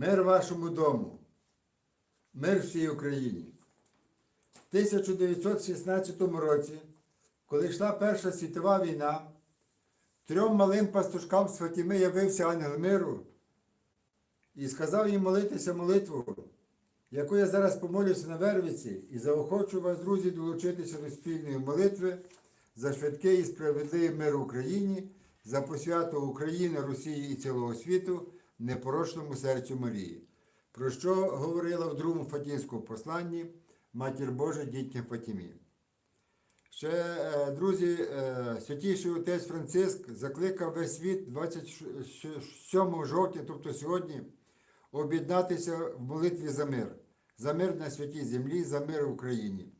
Мир вашому дому, мир всій Україні. В 1916 році, коли йшла Перша світова війна, трьом малим пастушкам з Фатіми явився ангел миру і сказав їм молитися молитву, яку я зараз помолюся на Вервиці, і заохочу вас, друзі, долучитися до спільної молитви за швидкий і справедливий мир Україні, за посвяту України, Росії і цілого світу непорочному серцю Марії, про що говорила в другому Фатінському посланні Матір Божа дітям Фатімі. Ще, е, друзі, е, святійший отець Франциск закликав весь світ 27 жовтня, тобто сьогодні, об'єднатися в молитві за мир, за мир на святій землі, за мир в Україні.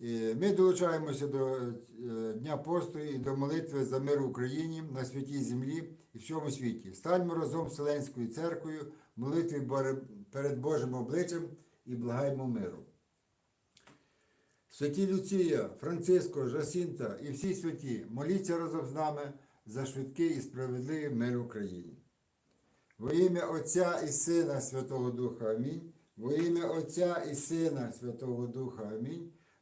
Ми долучаємося до е, Дня посту і до молитви за мир в Україні на святій землі і всьому світі. Станьмо разом з Вселенською церквою, в молитві перед Божим обличчям і благаймо миру. Святі Люція, Франциско, Жасінта і всі святі, моліться разом з нами за швидкий і справедливий мир в Україні. Во ім'я Отця і Сина Святого Духа Амінь. Во ім'я Отця і Сина Святого Духа Амінь.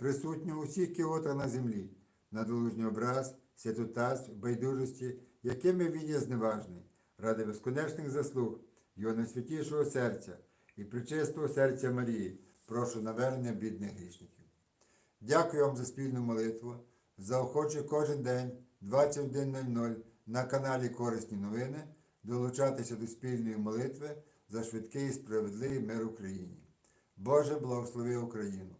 присутнього у всіх кіотах на землі, на долужній образ, святотатств, байдужості, якими він є зневажний, ради безконечних заслуг Його найсвятішого серця і причистого серця Марії, прошу навернення бідних грішників. Дякую вам за спільну молитву. Заохочу кожен день 21.00 на каналі Корисні новини долучатися до спільної молитви за швидкий і справедливий мир Україні. Боже, благослови Україну!